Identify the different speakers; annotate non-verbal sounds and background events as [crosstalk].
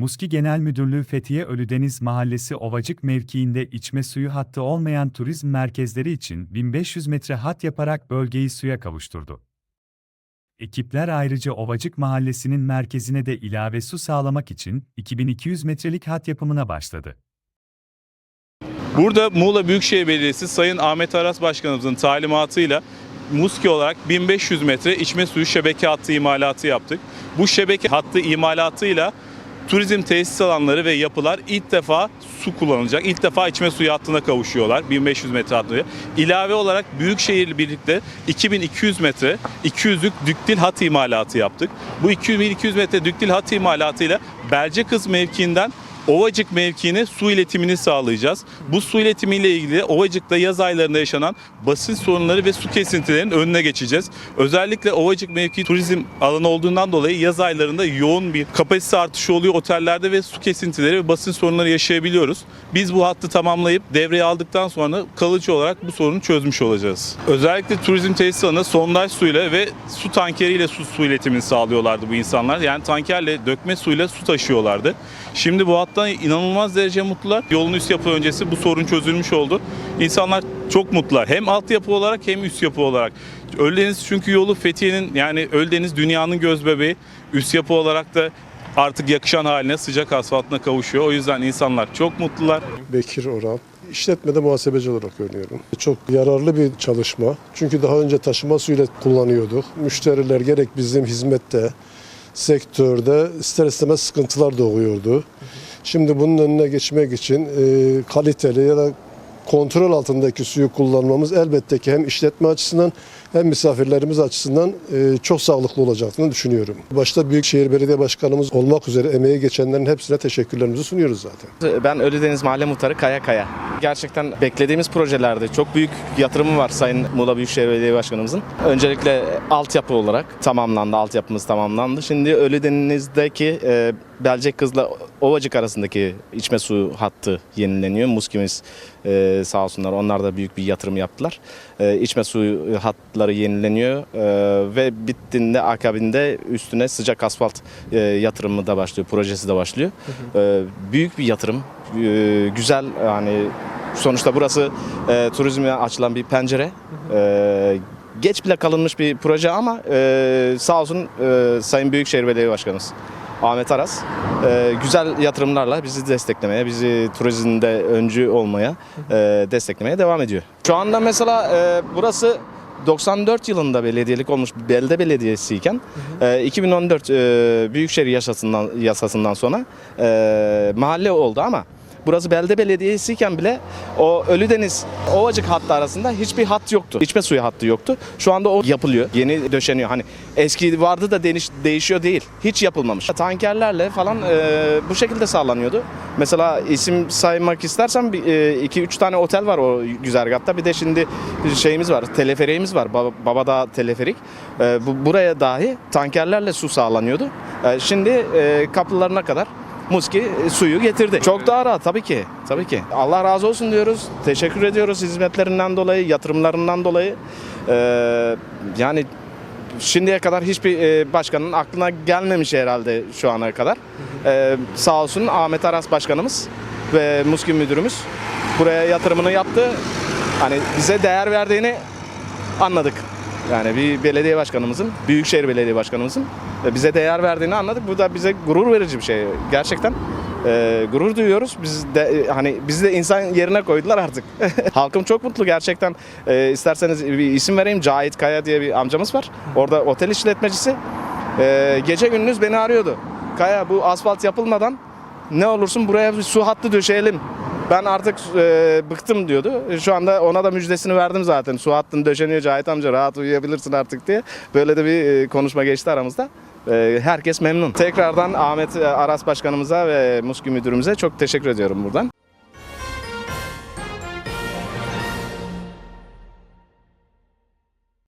Speaker 1: Muski Genel Müdürlüğü Fethiye Ölüdeniz Mahallesi Ovacık mevkiinde içme suyu hattı olmayan turizm merkezleri için 1500 metre hat yaparak bölgeyi suya kavuşturdu. Ekipler ayrıca Ovacık Mahallesi'nin merkezine de ilave su sağlamak için 2200 metrelik hat yapımına başladı.
Speaker 2: Burada Muğla Büyükşehir Belediyesi Sayın Ahmet Aras Başkanımızın talimatıyla Muski olarak 1500 metre içme suyu şebeke hattı imalatı yaptık. Bu şebeke hattı imalatıyla turizm tesis alanları ve yapılar ilk defa su kullanılacak. İlk defa içme suyu hattına kavuşuyorlar 1500 metre hattı. İlave olarak Büyükşehir'le birlikte 2200 metre 200'lük düktil hat imalatı yaptık. Bu 2200 metre düktil hat imalatıyla Belcekız mevkiinden Ovacık mevkiine su iletimini sağlayacağız. Bu su iletimiyle ilgili Ovacık'ta yaz aylarında yaşanan basınç sorunları ve su kesintilerinin önüne geçeceğiz. Özellikle Ovacık mevki turizm alanı olduğundan dolayı yaz aylarında yoğun bir kapasite artışı oluyor otellerde ve su kesintileri ve basınç sorunları yaşayabiliyoruz. Biz bu hattı tamamlayıp devreye aldıktan sonra kalıcı olarak bu sorunu çözmüş olacağız. Özellikle turizm tesis alanında sondaj suyla ve su tankeriyle su, su iletimini sağlıyorlardı bu insanlar. Yani tankerle dökme suyla su taşıyorlardı. Şimdi bu hattan inanılmaz derece mutlular. Yolun üst yapı öncesi bu sorun çözülmüş oldu. İnsanlar çok mutlular. Hem altyapı olarak hem üst yapı olarak. Ölüdeniz çünkü yolu Fethiye'nin yani Ölüdeniz dünyanın göz bebeği. Üst yapı olarak da artık yakışan haline sıcak asfaltına kavuşuyor. O yüzden insanlar çok mutlular.
Speaker 3: Bekir Oral. İşletmede muhasebeci olarak oynuyorum. Çok yararlı bir çalışma. Çünkü daha önce taşıma suyuyla kullanıyorduk. Müşteriler gerek bizim hizmette, sektörde ister istemez sıkıntılar doğuyordu. Şimdi bunun önüne geçmek için e, kaliteli ya da kontrol altındaki suyu kullanmamız elbette ki hem işletme açısından hem misafirlerimiz açısından e, çok sağlıklı olacağını düşünüyorum. Başta Büyükşehir Belediye Başkanımız olmak üzere emeği geçenlerin hepsine teşekkürlerimizi sunuyoruz zaten.
Speaker 4: Ben Ölüdeniz Mahalle Muhtarı Kaya Kaya. Gerçekten beklediğimiz projelerde çok büyük yatırımı var Sayın Muğla Büyükşehir Belediye Başkanımızın. Öncelikle altyapı olarak tamamlandı, altyapımız tamamlandı. Şimdi Ölüdeniz'deki e, Belcek Kız'la Ovacık arasındaki içme su hattı yenileniyor. Muskimiz e, sağ olsunlar onlar da büyük bir yatırım yaptılar. E, içme suyu hatları yenileniyor e, ve bittiğinde akabinde üstüne sıcak asfalt e, yatırımı da başlıyor, projesi de başlıyor. E, büyük bir yatırım, e, güzel yani sonuçta burası e, turizme açılan bir pencere. E, geç bile kalınmış bir proje ama e, sağ olsun e, Sayın Büyükşehir Belediye Başkanımız Ahmet Aras e, güzel yatırımlarla bizi desteklemeye, bizi turizmde öncü olmaya e, desteklemeye devam ediyor. Şu anda mesela e, burası 94 yılında belediyelik olmuş belde belediyesiyken e, 2014 e, Büyükşehir yasasından, yasasından sonra e, mahalle oldu ama Burası belde belediyesiyken bile o Ölüdeniz Ovacık hattı arasında hiçbir hat yoktu. İçme suyu hattı yoktu. Şu anda o yapılıyor. Yeni döşeniyor. Hani eski vardı da değiş, değişiyor değil. Hiç yapılmamış. Tankerlerle falan e, bu şekilde sağlanıyordu. Mesela isim saymak istersem 2-3 tane otel var o güzergahta. Bir de şimdi şeyimiz var. Teleferiğimiz var. Baba, Babadağ teleferik. E, bu, buraya dahi tankerlerle su sağlanıyordu. E, şimdi e, kapılarına kadar Muski e, suyu getirdi. Çok daha rahat tabii ki. Tabii ki. Allah razı olsun diyoruz. Teşekkür ediyoruz hizmetlerinden dolayı, yatırımlarından dolayı. Ee, yani şimdiye kadar hiçbir e, başkanın aklına gelmemiş herhalde şu ana kadar. Ee, sağ olsun Ahmet Aras başkanımız ve Muski müdürümüz buraya yatırımını yaptı. Hani bize değer verdiğini anladık. Yani bir belediye başkanımızın, Büyükşehir Belediye Başkanımızın e, bize değer verdiğini anladık. Bu da bize gurur verici bir şey. Gerçekten e, gurur duyuyoruz. Biz de e, hani bizi de insan yerine koydular artık. [laughs] Halkım çok mutlu gerçekten. E, isterseniz bir isim vereyim. Cahit Kaya diye bir amcamız var. Orada otel işletmecisi. E, gece gündüz beni arıyordu. Kaya bu asfalt yapılmadan ne olursun buraya bir su hattı döşeyelim. Ben artık e, bıktım diyordu. Şu anda ona da müjdesini verdim zaten. Su hattın döşeniyor Cahit amca rahat uyuyabilirsin artık diye. Böyle de bir e, konuşma geçti aramızda. E, herkes memnun. Tekrardan Ahmet Aras Başkanımıza ve Muski Müdürümüze çok teşekkür ediyorum buradan.